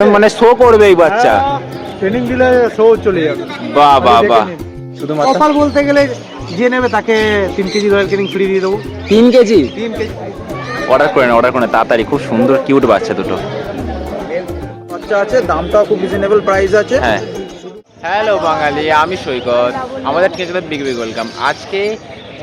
মানে শো করবে এই বাচ্চা। ট্রেনিং দিলে শো চলে যাবে। বাহ বাহ বাহ শুধুমাত্র অফার বলতে গেলে যে নেবে তাকে তিন কেজি রয়্যাল ট্রেনিং ফ্রি দিয়ে দেবো। তিন কেজি? তিন কেজি। অর্ডার করে না অর্ডার করে না তাড়াতাড়ি খুব সুন্দর কিউট বাচ্চা দুটো। বাচ্চা আছে দামটাও খুব রিজনেবল প্রাইস আছে। হ্যাঁ। হ্যালো বাঙালি আমি সৈকত আমাদের ঠিকাছে বিগ বিগ ওয়েলকাম আজকে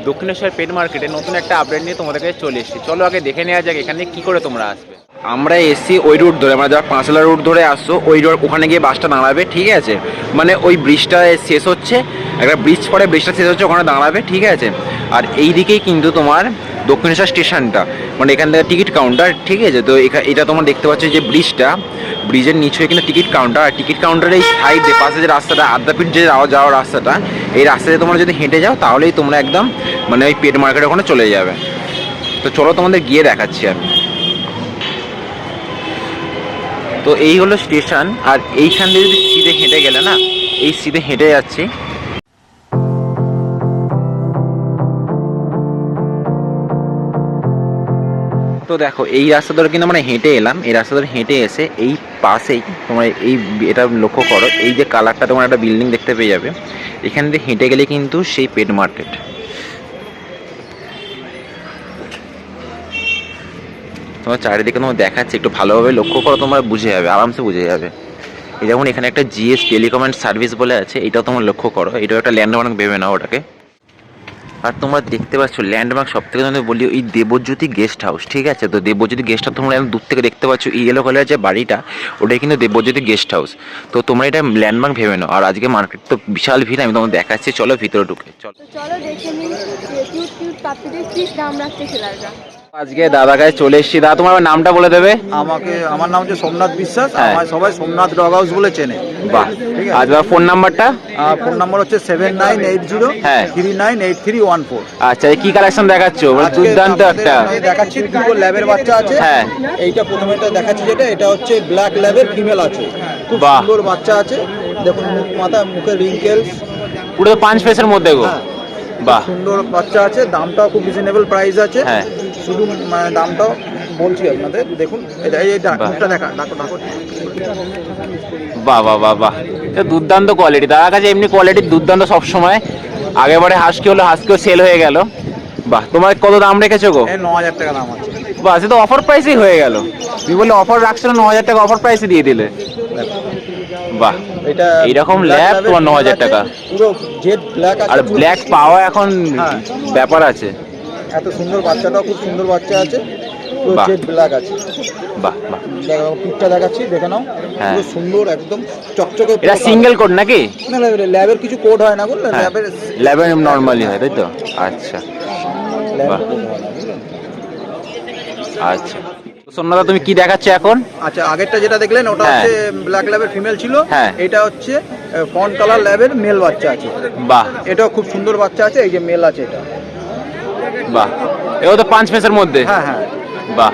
দক্ষিণেশ্বর পেট মার্কেটে নতুন একটা আপডেট নিয়ে তোমাদের কাছে চলে এসেছি। চলো আগে দেখে নেওয়া যাক এখানে কি করে তোমরা আসবে। আমরা এসছি ওই রুট ধরে, আমরা যারা পাঁচলা রুট ধরে আসছো, ওই রোড ওখানে গিয়ে বাসটা দাঁড়াবে, ঠিক আছে? মানে ওই ব্রিজটা শেষ হচ্ছে, একটা ব্রিজ পরে ব্রিজটা শেষ হচ্ছে, ওখানে দাঁড়াবে, ঠিক আছে? আর এই দিকেই কিন্তু তোমার দক্ষিণেশ্বর স্টেশনটা মানে এখান থেকে টিকিট কাউন্টার ঠিক আছে? তো এটা তোমরা দেখতে পাচ্ছ যে ব্রিজটা ব্রিজের নিচে কিন্তু টিকিট কাউন্টার আর টিকিট কাউন্টারের এই সাইডে পাশে যে রাস্তাটা আদ্যাপীঠ যে যাওয়া যাওয়ার রাস্তাটা, এই রাস্তাতে তোমরা যদি হেঁটে যাও, তাহলেই তোমরা একদম মানে ওই পেট মার্কেটের ওখানে চলে যাবে। তো চলো তোমাদের গিয়ে দেখাচ্ছি আমি। তো এই হলো স্টেশন, আর এইখান দিয়ে যদি সিধে হেঁটে গেলে না, এই সিধে হেঁটে যাচ্ছি। তো দেখো, এই রাস্তা ধরে কিন্তু আমরা হেঁটে এলাম। এই রাস্তা ধরে হেঁটে এসে এই পাশেই তোমার এই এটা লক্ষ্য করো, এই যে কালারটা তোমার একটা বিল্ডিং দেখতে পেয়ে যাবে। এখান দিয়ে হেঁটে গেলে কিন্তু সেই পেট মার্কেট। তোমার চারিদিকে তোমার দেখাচ্ছে, একটু ভালোভাবে লক্ষ্য করো, তোমার বুঝে যাবে, আরামসে বুঝে যাবে। এই যেমন এখানে একটা জিএস টেলিকমেন্ট সার্ভিস বলে আছে, এটাও তোমার লক্ষ্য করো, এটাও একটা ল্যান্ডমার্ক ভেবে নাও ওটাকে। আর তোমরা দেখতে পাচ্ছ, ল্যান্ডমার্ক সব থেকে তোমাদের বলি, ওই দেবজ্যোতি গেস্ট হাউস, ঠিক আছে? তো দেবজ্যোতি গেস্ট হাউস তোমরা দূর থেকে দেখতে পাচ্ছ, এই ইয়েলো কালারের যে বাড়িটা, ওটাই কিন্তু দেবজ্যোতি গেস্ট হাউস। তো তোমরা এটা ল্যান্ডমার্ক ভেবে নাও, আর আজকে মার্কেট তো বিশাল ভিড়, আমি তোমাকে দেখাচ্ছি, চলো ভিতরে ঢুকে, চলো। চলো দেখে নিই আজকে দাদা কাছে চলে এসেছি। দাদা তোমার নামটা বলে দেবে? আমাকে আমার নাম হচ্ছে সোমনাথ বিশ্বাস হ্যাঁ। আমার সবাই সোমনাথ ডগ হাউস বলে চেনে। বাহ। ঠিক আছে। আজ ফোন নাম্বারটা? ফোন নাম্বার হচ্ছে সেভেন নাইন এইট জিরো হ্যাঁ। Three nine eight three one four. আচ্ছা এই কি কালেকশন দেখাচ্ছ? মানে দুর্দান্ত একটা। দেখাচ্ছি দুটো ল্যাবের বাচ্চা আছে। হ্যাঁ। এইটা প্রথমে দেখাচ্ছি যেটা এটা হচ্ছে ব্ল্যাক ল্যাবের ফিমেল আছে। খুব সুন্দর বাচ্চা আছে। দেখুন মুখ মাথা মুখে রিঙ্কেলস পুরো পাঁচ ফেসের মধ্যে গো। হ্যাঁ। বাহ। সুন্দর বাচ্চা আছে দামটাও খুব রিজনেবল প্রাইস আছে। হ্যাঁ। শুধু মানে দামটাও বলছি আপনাদের দেখুন এটা এই বাহ। ডাকুটা দেখা ডাকো ডাকো। বাহ বাহ বাহ বাহ। এটা দুর্দান্ত কোয়ালিটি দাদার কাছে এমনি কোয়ালিটি দুর্দান্ত সবসময়। আগেবারে হাসকি হলো হাসকিও সেল হয়ে গেল। বাহ তোমার কত দাম রেখেছো গো? ন হাজার টাকা দাম আছে। বাহ সে তো অফার প্রাইসই হয়ে গেল। তুমি বললে অফার রাখছো ন হাজার টাকা অফার প্রাইসে দিয়ে দিলে। বাহ এটা এইরকম ল্যাব তোমার ন হাজার টাকা। পুরো জেড ব্ল্যাক আর ব্ল্যাক পাওয়া এখন হ্যাঁ। ব্যাপার আছে। এত সুন্দর বাচ্চাটাও খুব সুন্দর বাচ্চা আছে। পুরো জেড ব্ল্যাক আছে। বাহ বাহ। দেখো পিকটা দেখাচ্ছি দেখে নাও। হ্যাঁ। পুরো সুন্দর একদম চকচকে এটা সিঙ্গেল কোড নাকি? না ল্যাবের কিছু কোড হয় না ল্যাবের ল্যাবের নর্মালি হয় তাই তো? আচ্ছা। বাহ। আচ্ছা। সোমনাথা তুমি কি দেখাচ্ছ এখন? আচ্ছা আগেরটা যেটা দেখলেন ওটা হ্যাঁ। হচ্ছে ব্ল্যাক ল্যাবের ফিমেল ছিল। হ্যাঁ। এটা হচ্ছে ফন কালার ল্যাবের মেল বাচ্চা আছে। বাহ। এটাও খুব সুন্দর বাচ্চা আছে এই যে মেল আছে এটা। বাহ এও তো পাঁচ ফেসের মধ্যে? হ্যাঁ হ্যাঁ। বাহ।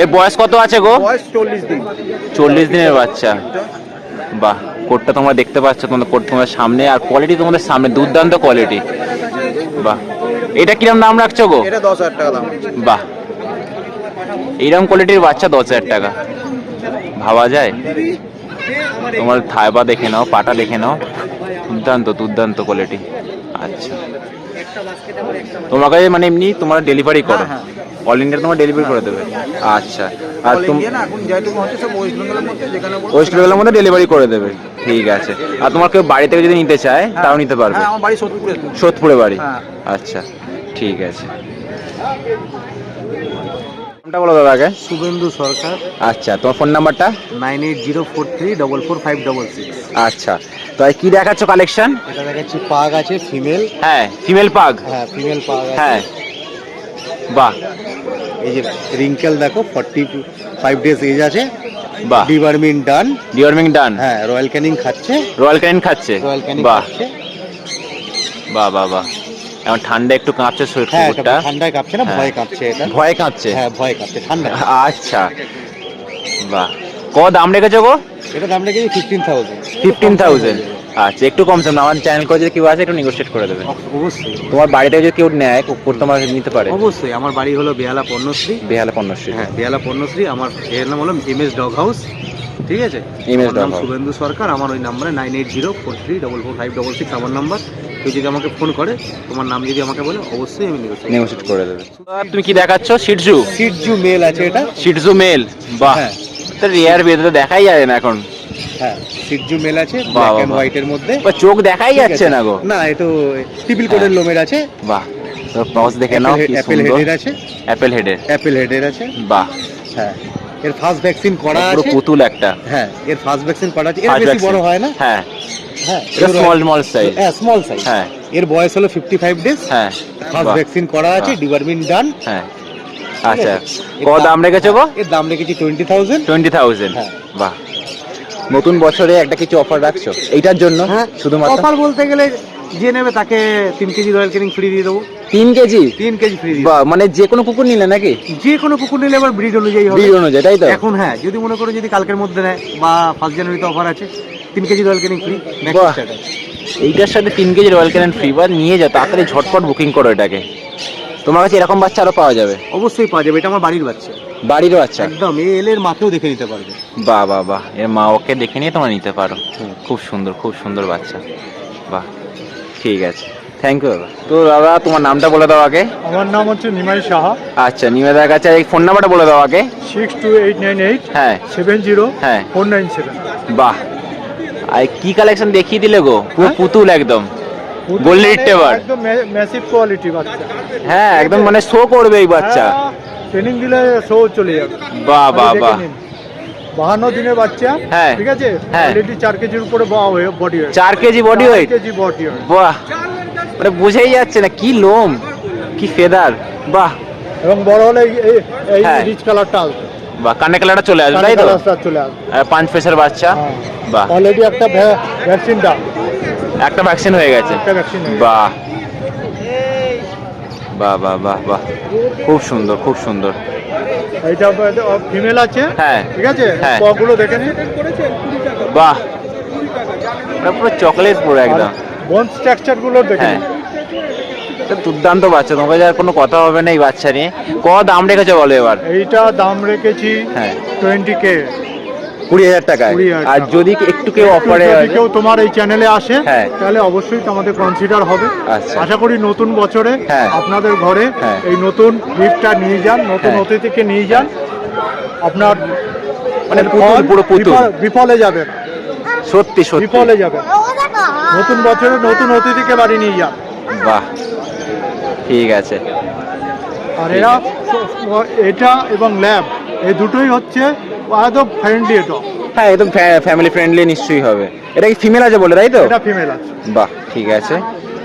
এর বয়স কত আছে গো? বয়স চল্লিশ দিন। চল্লিশ দিনের বাচ্চা। বাহ কোটটা তোমরা দেখতে পাচ্ছ তোমাদের কোট তোমাদের সামনে আর কোয়ালিটি তোমাদের সামনে দুর্দান্ত কোয়ালিটি বাহ এটা কিরম দাম রাখছো গো? এটা দশ হাজার টাকা দাম। বাহ এইরকম কোয়ালিটির বাচ্চা দশ হাজার টাকা। ভাবা যায়? তোমার থাইবা দেখে নাও পাটা দেখে নাও। দুর্দান্ত দুর্দান্ত কোয়ালিটি আচ্ছা। তোমার কাছে মানে এমনি তোমরা ডেলিভারি করো? হ্যাঁ, অল ইন্ডিয়া তোমার ডেলিভারি করে দেবে? আচ্ছা। আর তুমি ওয়েস্ট বেঙ্গলের মধ্যে ডেলিভারি করে দেবে। ঠিক আছে। আর তোমার কেউ বাড়ি থেকে যদি নিতে চায় তাও নিতে পারবে। হ্যাঁ সোদপুরে বাড়ি? হ্যাঁ। আচ্ছা ঠিক আছে। নামটা বলো দাদা আগে। শুভেন্দু সরকার। আচ্ছা তোমার ফোন নাম্বারটা? Nine eight zero four three double four five double six. আচ্ছা তো কি দেখাচ্ছ কালেকশন এটা দেখাচ্ছি পাগ আছে ফিমেল হ্যাঁ ফিমেল পাগ। হ্যাঁ ফিমেল পাগ হ্যাঁ বাহ। এই যে রিঙ্কেল দেখো ফর্টি ফাইভ ডেজ এজ আছে। বাহ। ডিভারমিন ডান ডিওর্মিং ডান হ্যাঁ রয়্যাল ক্যানিং খাচ্ছে। রয়্যাল ক্যানিন খাচ্ছে। রয়্যাল ক্যানিং বাহ। বাহ বাহ বাহ। এখন ঠান্ডা একটু কাঁপছে শরীর হ্যাঁ কুকুরটা। ঠান্ডায় কাঁপছে না হ্যাঁ। ভয় কাঁপছে এটা। ভয়ে কাঁপছে? হ্যাঁ ভয় কাঁপছে ঠান্ডা। আচ্ছা। বাহ। কত দাম রেখেছো গো? এটা দাম লেগেছে ফিফটিন থাউজেন্ড ফিফটিন থাউজেন্ড আচ্ছা একটু কম সম আমার চ্যানেল করে যদি কেউ আছে একটু নেগোশিয়েট করে দেবে। অবশ্যই। তোমার বাড়িতে যদি কেউ নেয় কুকুর তোমার নিতে পারে। অবশ্যই আমার বাড়ি হলো বেহালা পণ্যশ্রী। বেহালা পণ্যশ্রী। হ্যাঁ বেহালা পণ্যশ্রী। আমার এর নাম হলো এম এস ডগ হাউস ঠিক আছে? ইমেজ আমার নাম শুভেন্দু সরকার আমার ওই নাম্বারে nine eight zero four three double four five double six আমার নাম্বার কেউ যদি আমাকে ফোন করে তোমার নাম যদি আমাকে বলে অবশ্যই আমি নেগোসিয়েট করে দেবে। তুমি কি দেখাচ্ছ? সিটজু সিটজু মেল আছে এটা। সিটজু মেল বাহ। হ্যাঁ। তো রিয়ার বেদে দেখাই যায় না এখন। হ্যাঁ সিটজু মেল আছে ব্ল্যাক মধ্যে। চোখ দেখাই যাচ্ছে না গো। না এটা টিপিল কোডের লোমের আছে। বাহ। তো দেখে নাও কি অ্যাপেল হেডের আছে। অ্যাপেল হেডের অ্যাপেল হেডের আছে। বাহ। হ্যাঁ। এর ফার্স্ট ভ্যাকসিন করা পুরো আছে। পুতুল একটা। হ্যাঁ এর ফার্স্ট ভ্যাকসিন করা আছে। এর বেশি বড় হয় না। হ্যাঁ। হ্যাঁ এটা স্মল স্মল সাইজ হ্যাঁ স্মল সাইজ হ্যাঁ। এর বয়স হলো ফিফটি ফাইভ ডেজ হ্যাঁ ফার্স্ট ভ্যাকসিন করা আছে। ডিভারমিন ডান হ্যাঁ। আচ্ছা। কত দাম রেখেছো গো? এর দাম রেখেছি টোয়েন্টি থাউজেন্ড টোয়েন্টি থাউজেন্ড হ্যাঁ। বাহ। নতুন বছরে একটা কিছু অফার রাখছো? এইটার জন্য হ্যাঁ। শুধুমাত্র? অফার বলতে গেলে যে নেবে তাকে তিন কেজি রয়্যাল কেনিং ফ্রি দিয়ে দেবো। তিন কেজি? তিন কেজি ফ্রি দিয়ে বা মানে যে কোনো কুকুর নিলে নাকি? যে কোনো কুকুর নিলে এবার ব্রিড অনুযায়ী হবে। বিল অনুযায়ী তাই তো? এখন হ্যাঁ যদি মনে করো যদি কালকের মধ্যে নেয় বা ফার্স্ট জানুয়ারিতে অফার আছে তিন কেজি রয়্যাল কেনিং ফ্রি বাহ। এইটার সাথে তিন কেজি রয়্যাল ক্যানেন ফ্রি বা নিয়ে যাও তাড়াতাড়ি ঝটপট বুকিং করো এটাকে। তোমার কাছে এরকম বাচ্চা আরও পাওয়া যাবে? অবশ্যই পাওয়া যাবে এটা আমার বাড়ির বাচ্চা। বাড়ির বাচ্চা? একদম এ এলের মাকেও দেখে নিতে পারবে। বাহ বাহ বাহ এর মা ওকে দেখে নিয়ে তোমরা নিতে পারো। খুব সুন্দর খুব সুন্দর বাচ্চা। বাহ ঠিক আছে। থ্যাংক ইউ দাদা তো দাদা তোমার নামটা বলে দাও আগে। আমার নাম হচ্ছে নিমাই সাহা। আচ্ছা নিমেদার কাছে এই ফোন নাম্বারটা বলে দাও আগে। Six two eight nine eight হ্যাঁ। সেভেন জিরো হ্যাঁ। ফোর নাইন সেভেন বাহ। আর কি কালেকশন দেখিয়ে দিলে গো? পুরো পুতুল একদম। Golden Retriever। একদম ম্যাসিভ কোয়ালিটি বাচ্চা। হ্যাঁ একদম মানে শো করবে এই বাচ্চা। ট্রেনিং দিলে শো চলে যাবে। বাহ বাহ বাহ। নিন। বাহান্ন দিনের বাচ্চা হ্যাঁ। ঠিক আছে? হ্যাঁ। অলরেডি চার কেজির উপরে বডি ওয়েট চার কেজি বডি ওয়েট কেজি বডি ওয়েট বাহ। মানে বুঝেই যাচ্ছে না কি লোম কি ফেদার বাহ। এবং বড় হলে এই- হ্যাঁ। রিচ কালারটা আসবে। বাহ কানে কালারটা চলে আসবে তাই তো? চলে আসবে। পাঁচ ফেসের বাচ্চা হ্যাঁ। বাহ। অলরেডি একটা ভ্যাকসিন দাও একটা ভ্যাকসিন হয়ে গেছে। একটা ভ্যাকসিন বাহ। বাহ বাহ বাহ বাহ। খুব সুন্দর খুব সুন্দর। এইটা ফিমেল আছে? হ্যাঁ। ঠিক আছে? হ্যাঁ। পগুলো দেখে নিন বাহ। পুরো চকলেট পুরো একদম। বোন স্ট্রাকচারগুলো দেখে হ্যাঁ। দুর্দান্ত বাচ্চা তোমাকে আর কোনো কথা হবে না এই বাচ্চা নিয়ে। ক দাম রেখেছো বলো এবার? এইটা দাম রেখেছি হ্যাঁ। টোয়েন্টি কে কুড়ি হাজার টাকায়। আর যদি একটু কেউ অফারে কেউ তোমার এই চ্যানেলে আসে হ্যাঁ। তাহলে অবশ্যই তোমাদের কনসিডার হবে। আচ্ছা। আশা করি নতুন বছরে হ্যাঁ। আপনাদের ঘরে হ্যাঁ। এই নতুন গিফটটা নিয়ে যান নতুন হ্যাঁ। অতিথিকে নিয়ে যান। আপনার মানে পুতুল, পুরো পুতুল। বিফলে যাবেন সত্যি সত্যি। বিফলে যাবেন নতুন বছরে নতুন অতিথিকে বাড়ি নিয়ে যান। বাহ। ঠিক আছে। আর এরা এটা এবং ল্যাব এই দুটোই হচ্ছে একদম ফ্রেন্ডলি এটা হ্যাঁ একদম ফ্যামিলি ফ্রেন্ডলি নিশ্চয়ই হবে। এটা কি ফিমেল আছে বলে তাই তো? এটা ফিমেল আছে। বাহ ঠিক আছে।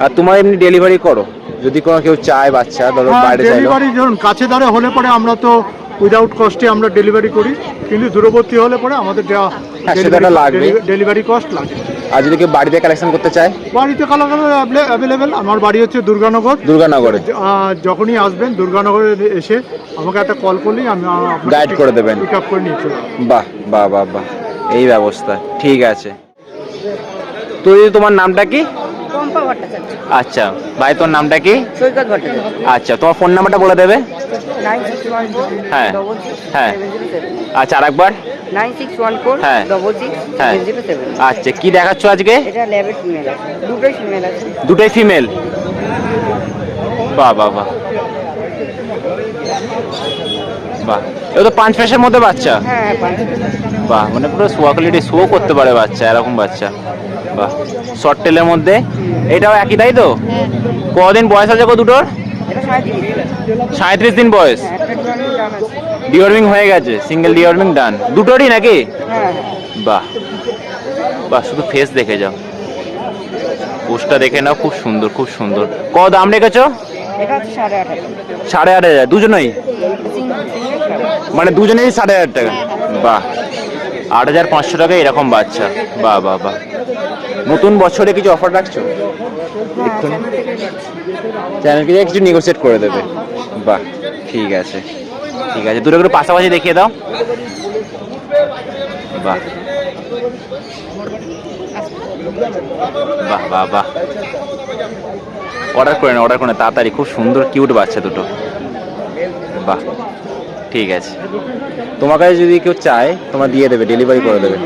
আর তোমার এমনি ডেলিভারি করো। যদি কোনো কেউ চায় বাচ্চা ধরো হ্যাঁ বাইরে ডেলিভারি ধরুন কাছে ধারে হলে পরে আমরা তো উইদাউট কস্টে আমরা ডেলিভারি করি। কিন্তু দূরবর্তী হলে পরে আমাদের হ্যাঁ, সেটা লাগবে। ডেলিভারি কস্ট লাগে। আর যদি কেউ বাড়িতে কালেকশন করতে চায়? বাড়িতে কালার অ্যাভেলেবেল আমার বাড়ি হচ্ছে দুর্গানগর। দুর্গানগরে। যখনই আসবেন দুর্গানগরে এসে আমাকে একটা কল করলেই আমি Guide করে দেবেন। পিক আপ করে নিয়ে চলে। বাহ বাহ বাহ বাহ। এই ব্যবস্থা ঠিক আছে। তো তোমার নামটা কি? আচ্ছা ভাই তোর নামটা কি? আচ্ছা তোমার ফোন নাম্বারটা বলে দেবে? হ্যাঁ। হ্যাঁ। আচ্ছা আরেকবার। নাইন সিক্স ওয়ান ফোর হ্যাঁ। ডবল সিক্স হ্যাঁ। জিরো সেভেন আচ্ছা কি দেখাচ্ছ আজকে? এটা ল্যাবের ফিমেল আছে। দুটোই ফিমেল আছে। দুটোই ফিমেল বাহ বাহ বাহ। বাহ। এ তো পাঁচ মধ্যে বাচ্চা? হ্যাঁ হ্যাঁ পাঁচ বাহ মানে পুরো কোয়ালিটি শো করতে পারে বাচ্চা এরকম বাচ্চা। বাহ শর্ট টেলের মধ্যে। এটাও একই তাই তো? কদিন বয়স আছে গো দুটোর? সাঁত্রিশ। দিন বয়স। ডিওয়ার্মিং হয়ে গেছে সিঙ্গেল ডিওয়ার্মিং ডান দুটোরই নাকি? হ্যাঁ বাহ। বাহ শুধু ফেস দেখে যাও। পোস্টটা দেখে নাও খুব সুন্দর খুব সুন্দর। ক দাম রেখেছো? সাড়ে আট হাজার। দুজনেই? মানে দুজনেই সাড়ে হাজার টাকা। বাহ। আট হাজার পাঁচশো টাকা এরকম বাচ্চা। বাহ বাহ বাহ। নতুন বছরে কিছু অফার রাখছো? এক্ষুনি। চ্যানেলকে কিছু নেগোসিয়েট করে দেবে। বাহ ঠিক আছে। ঠিক আছে দুটো করে পাশাপাশি দেখিয়ে দাও। বাহ। বাহ বাহ বাহ। অর্ডার করে না অর্ডার করে না তাড়াতাড়ি খুব সুন্দর কিউট বাচ্চা দুটো। বাহ ঠিক আছে। তোমার কাছে যদি কেউ চায় তোমার দিয়ে দেবে ডেলিভারি করে দেবে।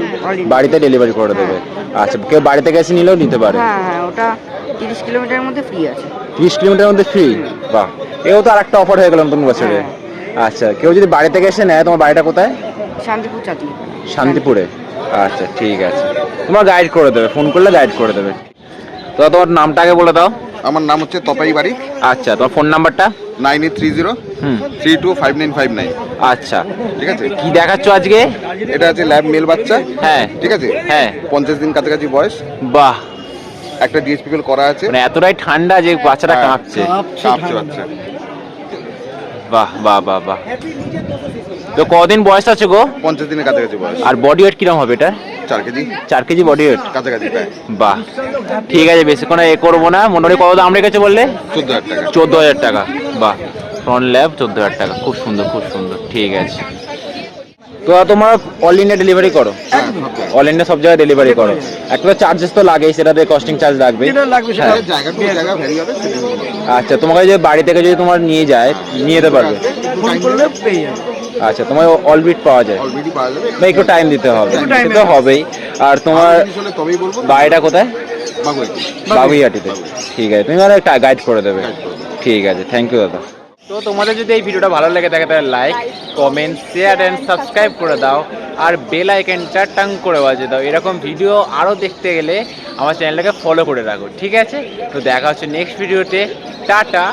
বাড়িতে ডেলিভারি করে দেবে। আচ্ছা কেউ বাড়িতে গেছে নিলেও নিতে পারে। হ্যাঁ হ্যাঁ ওটা তিরিশ কিলোমিটারের মধ্যে ফ্রি আছে। তিরিশ কিলোমিটার মধ্যে ফ্রি বাহ। এও তো আরেকটা অফার হয়ে গেল নতুন বছরে। আচ্ছা কেউ যদি বাড়ি থেকে এসে নেয় তোমার বাড়িটা কোথায়? শান্তিপুর চাকরি শান্তিপুরে। আচ্ছা ঠিক আছে। তোমার গাইড করে দেবে ফোন করলে গাইড করে দেবে। তো তোমার নামটা আগে বলে দাও। আমার নাম হচ্ছে তপাই বাড়ি। আচ্ছা তোমার ফোন নাম্বারটা নাইন এইট থ্রি জিরো হুম। Three two five nine five nine. আচ্ছা। ঠিক আছে? কি দেখাচ্ছ আজকে? এটা আছে ল্যাব মেল বাচ্চা। হ্যাঁ। ঠিক আছে? হ্যাঁ। পঞ্চাশ দিন কাছাকাছি বয়স। বাহ। একটা ডিএসপিএল করা আছে। মানে এতটাই ঠান্ডা যে বাচ্চাটা হ্যাঁ। কাঁপছে। কাঁপছে বাচ্চা। বাহ বাহ বাহ বাহ। তো কদিন বয়স আছে গো? পঞ্চাশ দিনের কাছাকাছি বয়স। আর বডি ওয়েট কিরম হবে এটা চার কেজি। চার কেজি বডি ওয়েট কাছাকাছি বাহ। ঠিক আছে বেশিক্ষণ এ করব না। মোটামুটি কত দাম রেখেছে বললে? চোদ্দ হাজার টাকা। চোদ্দ হাজার টাকা। বাহ। ফ্রন্ট ল্যাব চোদ্দ হাজার টাকা। খুব সুন্দর খুব সুন্দর। ঠিক আছে। তো তোমার অল ইন্ডিয়া ডেলিভারি করো। সব জায়গায়। অল ইন্ডিয়া সব জায়গায় ডেলিভারি করো। একটা চার্জেস তো লাগেই সেটাতে কস্টিং চার্জ লাগবে। হ্যাঁ। আচ্ছা তোমাকে যদি বাড়ি থেকে যদি তোমার নিয়ে যায় নিয়ে যেতে পারবে। আচ্ছা তোমার অলবিট পাওয়া যায়। না একটু টাইম দিতে হবে। তো হবেই। আর তোমার বাড়িটা কোথায়? বাগুইহাটিতে ঠিক আছে তুমি মানে একটা গাইড করে দেবে। ঠিক আছে থ্যাংক ইউ দাদা। তো তোমাদের যদি এই ভিডিওটা ভালো লেগে থাকে, তাহলে like comment share and subscribe করে দাও। আর বেল আইকনটা টাং করে বাজিয়ে দাও। এরকম ভিডিও আরও দেখতে গেলে আমার চ্যানেলটাকে ফলো করে রাখো, ঠিক আছে? তো দেখা হচ্ছে নেক্সট ভিডিওতে টাটা।